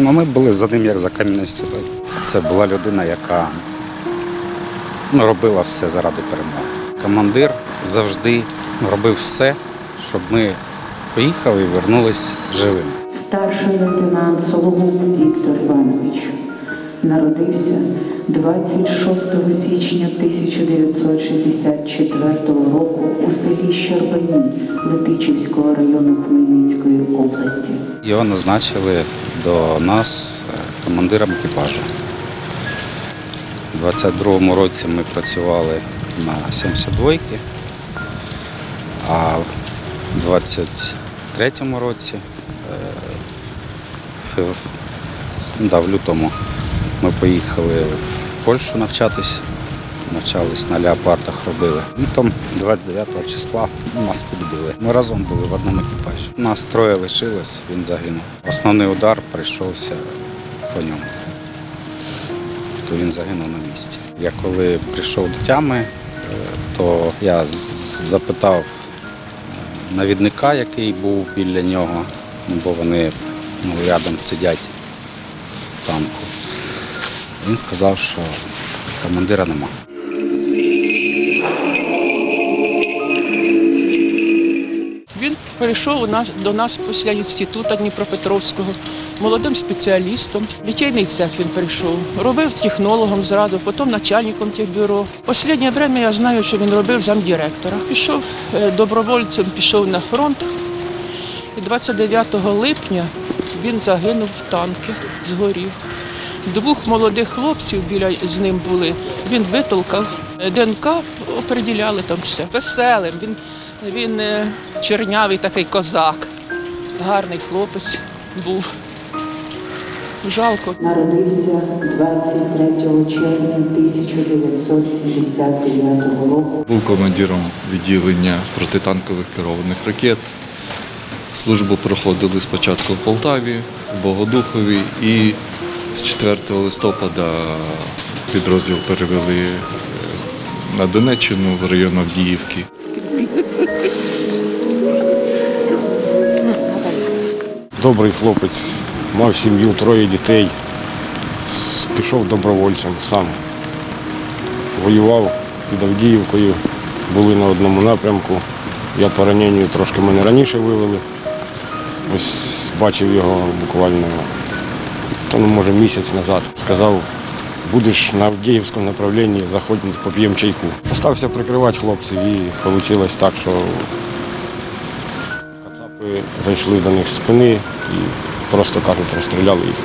Ну, ми були за ним як за кам'яною стіною. Це була людина, яка ну, робила все заради перемоги. Командир завжди робив все, щоб ми поїхали і вернулись живими. Старший лейтенант Сологуб Віктор Іванович народився 26 січня 1964 року у селі щербані Летичівського району Хмельницької області. Його назначили до нас е, командиром екіпажу. У 22-му році ми працювали на 72-ки, а в 23-му році, е, да, в лютому, ми поїхали в Польщу навчатись. Навчались на леопардах робили. Літом 29 числа нас підбили. Ми разом були в одному екіпажі. Нас троє лишилось, він загинув. Основний удар прийшовся по ньому. То він загинув на місці. Я коли прийшов до тями, е, то я запитав е, навідника, який був біля нього, ну, бо вони ну, рядом сидять в танку. Він сказав, що командира нема. Прийшов до нас після інституту Дніпропетровського молодим спеціалістом. Літейний цех він прийшов. Робив технологом зразу, потім начальником техбюро. Останнє время я знаю, що він робив замдиректора. Пішов е, добровольцем, пішов на фронт. І 29 липня він загинув в танки, згорів. Двох молодих хлопців біля з ним були. Він витолкав. ДНК оприділяли там все. Веселим. Він, він е, чернявий такий козак. Гарний хлопець був. Жалко. Народився 23 червня 1979 року Був командиром відділення протитанкових керованих ракет. Службу проходили спочатку в Полтаві, в Богодухові і з 4 листопада підрозділ перевели е, на Донеччину в район Авдіївки. Добрий хлопець, мав сім'ю, троє дітей. Пішов добровольцем сам. Воював під Авдіївкою, були на одному напрямку. Я по раненню трошки мене раніше вивели. Ось бачив його буквально, та ну, може місяць назад. Сказав, будеш на Авдіївському направлінні, заходь, поп'ємо чайку. Остався прикривати хлопців і вийшло так, що Кацапи зайшли до них спини і просто кажуть, розстріляли їх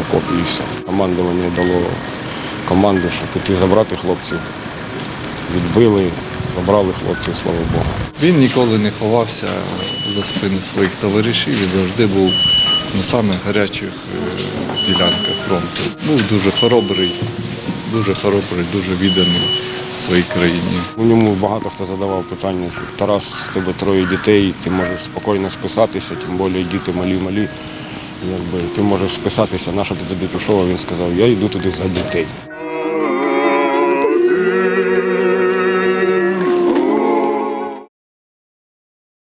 окопі і все. Командування дало команду, щоб піти забрати хлопців. Відбили, забрали хлопців, слава Богу. Він ніколи не ховався за спини своїх товаришів і завжди був на самих гарячих е, ділянках фронту. Був дуже хоробрий, дуже хоробрий, дуже відданий своїй країні. У ньому багато хто задавав питання, що Тарас, в тебе троє дітей, ти можеш спокійно списатися, тим більше діти малі-малі. Якби ти можеш списатися, на що ти туди пішов, а він сказав, я йду туди за дітей.